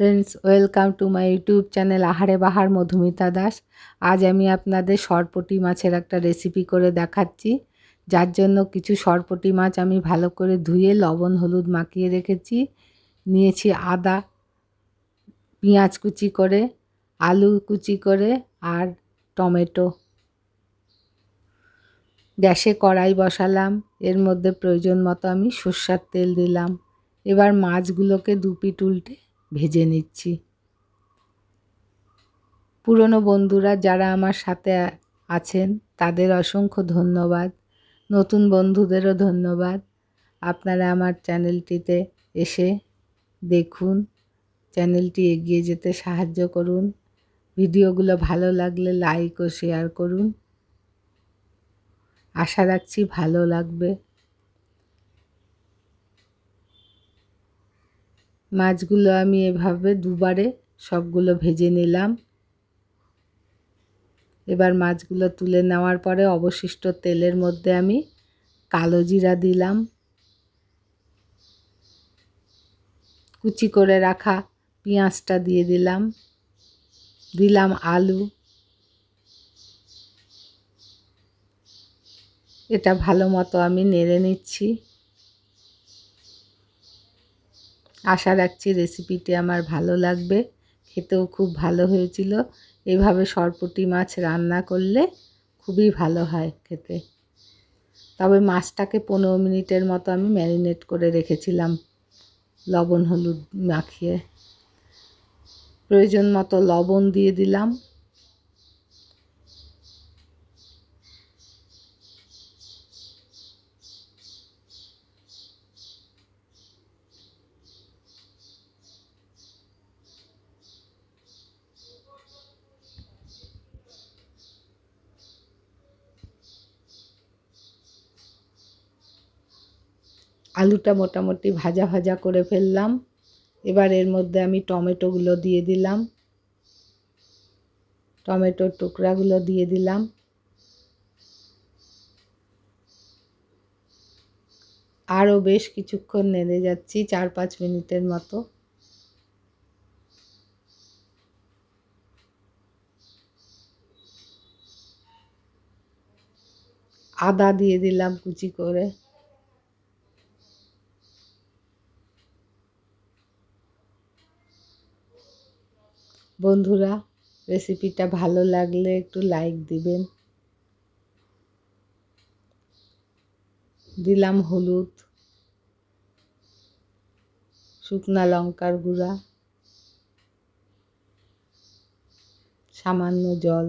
Friends welcome to my YouTube channel Ahare Bahar Madhumita Das আজ আমি আপনাদের সরপটি মাছের একটা রেসিপি করে দেখাচ্ছি। যার জন্য কিছু সরপটি মাছ আমি ভালো করে ধুয়ে লবণ, হলুদ মাখিয়ে রেখেছি। নিয়েছি আদা, পেঁয়াজ কুচি করে, আলু কুচি করে আর টমেটো। গ্যাসে কড়াই বসালাম। এর মধ্যে প্রয়োজন মতো আমি সর্ষার তেল দিলাম। এবার মাছগুলোকে দু পিট উল্টে ভেজে নিচ্ছি। পুরনো বন্ধুরা যারা আমার সাথে আছেন, তাদের অসংখ্য ধন্যবাদ। নতুন বন্ধুদেরও ধন্যবাদ। আপনারা আমার চ্যানেলটিতে এসে দেখুন, চ্যানেলটি এগিয়ে যেতে সাহায্য করুন। ভিডিওগুলো ভালো লাগলে লাইক ও শেয়ার করুন। আশা রাখছি ভালো লাগবে। মাছগুলো আমি এভাবে দুবারে সবগুলো ভেজে নিলাম। এবার মাছগুলো তুলে নেওয়ার পরে অবশিষ্ট তেলের মধ্যে আমি কালো জিরা দিলাম। কুচি করে রাখা পেঁয়াজটা দিয়ে দিলাম। দিলাম আলু। এটা ভালো মতো আমি নেড়ে নিচ্ছি। আশা রাখছি রেসিপিটি আমার ভালো লাগবে। খেতেও খুব ভালো হয়েছিল। এভাবে সরপুটি মাছ রান্না করলে খুবই ভালো হয় খেতে। তবে মাছটাকে পনেরো মিনিটের মতো আমি ম্যারিনেট করে রেখেছিলাম লবণ, হলুদ মাখিয়ে। প্রয়োজন মতো লবণ দিয়ে দিলাম। আলুটা মোটামুটি ভাজা ভাজা করে ফেললাম। এবার এর মধ্যে আমি টমেটোগুলো দিয়ে দিলাম। টমেটোর টুকরাগুলো দিয়ে দিলাম। আরও বেশ কিছুক্ষণ নেড়ে যাচ্ছি, চার পাঁচ মিনিটের মতো। আদা দিয়ে দিলাম কুচি করে। বন্ধুরা রেসিপিটা ভালো লাগলে একটু লাইক দিবেন। দিলাম হলুদ, শুকনা লঙ্কার গুঁড়া, সামান্য জল।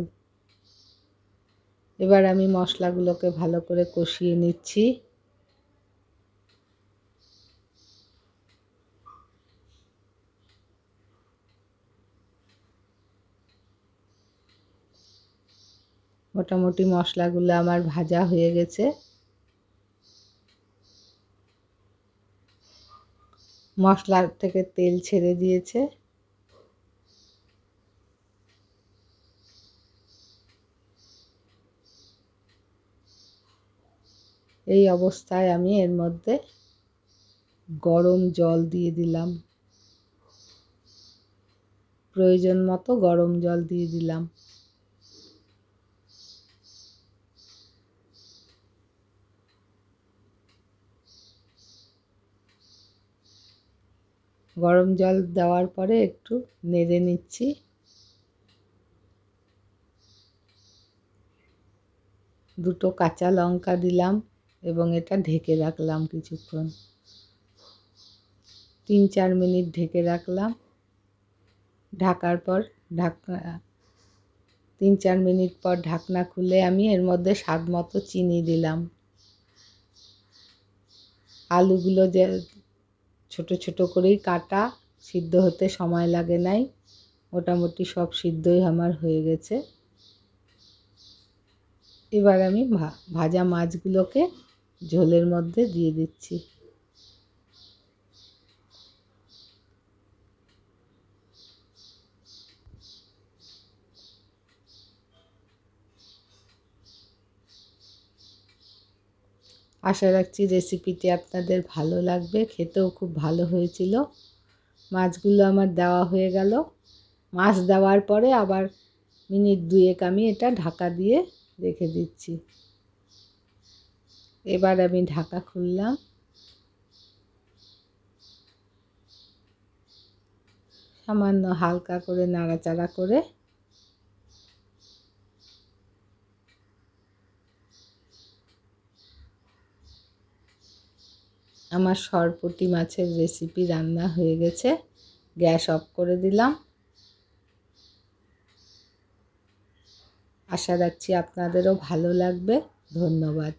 এবার আমি মশলাগুলোকে ভালো করে কষিয়ে নিচ্ছি। মোটামুটি মশলাগুলো আমার ভাজা হয়ে গেছে। মশলার থেকে তেল ছেড়ে দিয়েছে। এই অবস্থায় আমি এর মধ্যে গরম জল দিয়ে দিলাম। প্রয়োজন মতো গরম জল দিয়ে দিলাম। গরম জল দেওয়ার পরে একটু নেড়ে নিচ্ছি। দুটো কাঁচা লঙ্কা দিলাম এবং এটা ঢেকে রাখলাম কিছুক্ষণ। তিন চার মিনিট ঢেকে রাখলাম। ঢাকার পর ঢাকনা, তিন চার মিনিট পর ঢাকনা খুলে আমি এর মধ্যে স্বাদ মতো চিনি দিলাম। আলুগুলো যে ছোট ছোট করেই কাটা, সিদ্ধ হতে সময় লাগে নাই। মোটামুটি সব সিদ্ধই আমার হয়ে গেছে। এবার আমি ভাজা মাছগুলোকে ঝোলের মধ্যে দিয়ে দিচ্ছি। আশা রাখছি রেসিপিটি আপনাদের ভালো লাগবে। খেতেও খুব ভালো হয়েছিল। মাছগুলো আমার দেওয়া হয়ে গেল। মাছ দেওয়ার পরে আবার মিনিট দুয়েক আমি এটা ঢাকা দিয়ে রেখে দিচ্ছি। এবার আমি ঢাকা খুললাম। সামান্য হালকা করে নাড়াচাড়া করে আমার সরপুটি মাছের রেসিপি রান্না হয়ে গেছে। গ্যাস অফ করে দিলাম। আশা রাখছি আপনাদেরও ভালো লাগবে। ধন্যবাদ।